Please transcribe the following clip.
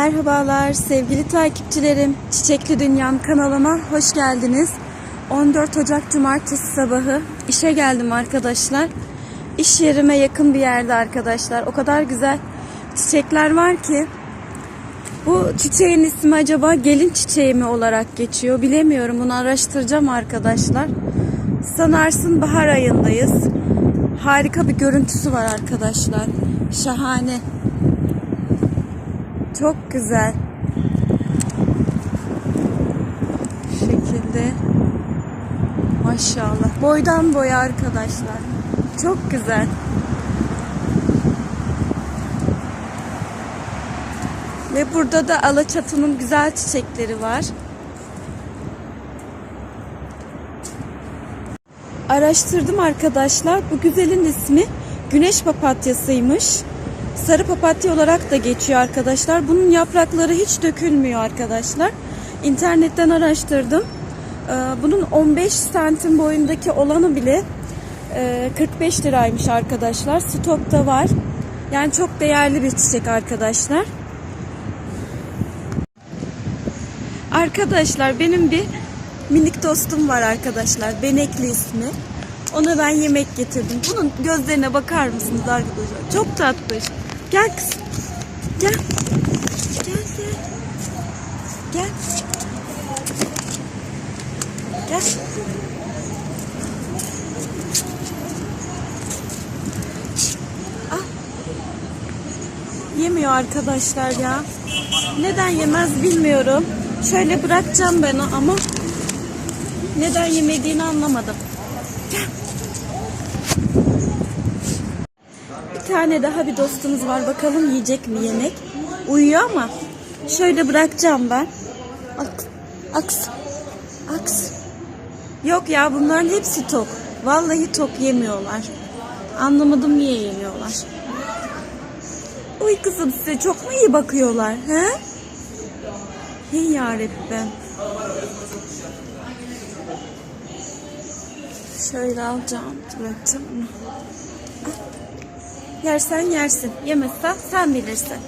Merhabalar sevgili takipçilerim. Çiçekli Dünyam kanalıma hoş geldiniz. 14 Ocak Cumartesi sabahı işe geldim arkadaşlar. İş yerime yakın bir yerde arkadaşlar. O kadar güzel çiçekler var ki. Bu çiçeğin ismi acaba gelin çiçeği mi olarak geçiyor bilemiyorum. Bunu araştıracağım arkadaşlar. Sanarsın bahar ayındayız. Harika bir görüntüsü var arkadaşlar. Şahane. Çok güzel. Şekilde. Maşallah. Boydan boya arkadaşlar. Çok güzel. Ve burada da Alaçatı'nın güzel çiçekleri var. Araştırdım arkadaşlar. Bu güzelin ismi güneş papatyasıymış. Sarı papatya olarak da geçiyor arkadaşlar. Bunun yaprakları hiç dökülmüyor arkadaşlar. İnternetten araştırdım. Ee, Bunun 15 santim boyundaki olanı bile e, 45 liraymış arkadaşlar. Stokta var. Yani çok değerli bir çiçek arkadaşlar. Arkadaşlar benim bir minik dostum var arkadaşlar. Benekli ismi. Ona ben yemek getirdim. Bunun gözlerine bakar mısınız arkadaşlar? Çok tatlış. Gel kızım. Gel. Gel gel. Gel. Gel. Al. Yemiyor arkadaşlar ya. Neden yemez bilmiyorum. Şöyle bırakacağım ben ama neden yemediğini anlamadım. Gel. Tane daha bir dostumuz var. Bakalım yiyecek mi yemek? Uyuyor ama şöyle bırakacağım ben. Ak, aks, aks. Yok ya bunların hepsi tok. Vallahi tok yemiyorlar. Anlamadım niye yemiyorlar. Uy kızım size çok mu iyi bakıyorlar? He? Hey yarabbim. Şöyle alacağım, bırakacağım. Yersen yersin, yemezsen sen bilirsin.